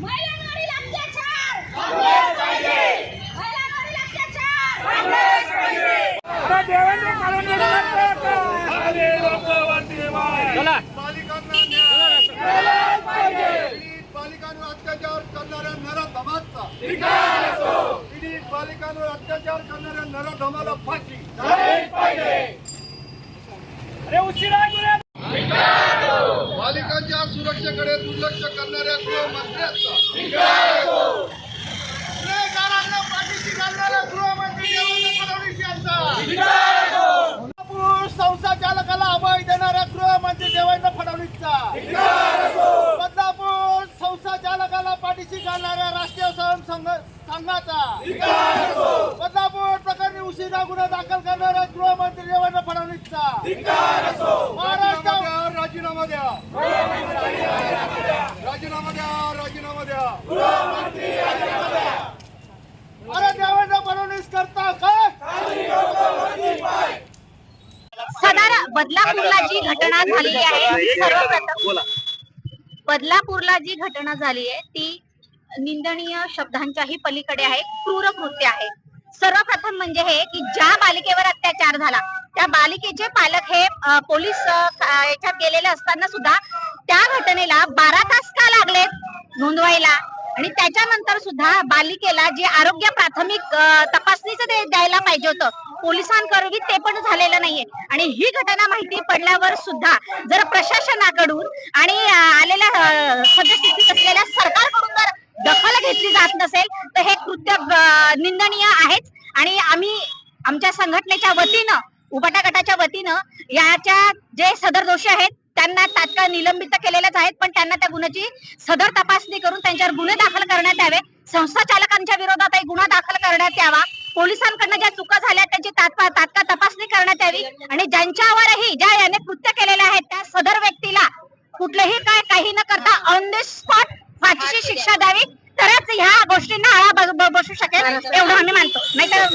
महिलांवरील अत्याचार महिलांवरील अत्याचार पीडित बालिकांवर करणाऱ्या अत्याचार करणाऱ्या नराधमाला फाशी. बालिकांच्या सुरक्षेकडे दुर्लक्ष करणाऱ्या गृहमंत्र्यांचा संस्था चालकाला अभय देणाऱ्या गृहमंत्री देवेंद्र फडणवीसचा. पाठीशी घालणाऱ्या राष्ट्रीय स्वयं संघ संघाचा बदलापूर प्रकरणी उशिरा गुन्हा दाखल करणाऱ्या गृहमंत्री देवेंद्र फडणवीसचा. महाराष्ट्र राजीनामा द्या. राजीनामा द्या राजीनामा द्या. अरे देवेंद्र फडणवीस करता काय सदर बदलापूरला जी घटना झालेली आहे सर्वप्रथम बदलापूरला जी घटना झाली आहे ती निंदनीय शब्दांच्याही पलीकडे आहे क्रूर कृत्य आहे. सर्वप्रथम म्हणजे हे की ज्या बालिकेवर अत्याचार झाला त्या बालिकेचे पालक हे पोलीस याच्यात गेलेले असताना सुद्धा त्या घटनेला बारा तास का लागले नोंदवायला. आणि त्याच्यानंतर सुद्धा बालिकेला जे आरोग्य प्राथमिक तपासणीचं द्यायला पाहिजे होतं पोलिसांकरवी ते पण झालेलं नाहीये. आणि ही घटना माहिती पडल्यावर सुद्धा जर प्रशासनाकडून आणि आलेल्या सदस्य सद्यस्थितीत असलेल्या सरकारकडून जर दखल घेतली जात नसेल तर हे कृत्य निंदनीय आहेच आणि आम्ही आमच्या संघटनेच्या वतीनं उपाटा गटाच्या वतीनं याच्या जे सदर दोषी आहेत त्यांना तात्काळ निलंबित केलेलेच आहेत पण त्यांना त्या गुन्ह्याची सदर तपासणी करून त्यांच्यावर गुन्हे दाखल करण्यात यावे. संस्था चालकांच्या विरोधातही गुन्हा दाखल करण्यात यावा. पोलिसांकडनं ज्या चुका झाल्या त्यांची तात्काळ तात्काळ तपासणी करण्यात यावी. आणि ज्यांच्यावरही ज्या याने कृत्य केलेले आहेत त्या सदर व्यक्तीला कुठलंही काय काही न करता ऑन द स्पॉट फाशीची शिक्षा द्यावी. ह्या गोष्टींना आळा बसू शकेल एवढं आम्ही मानतो. नाहीतर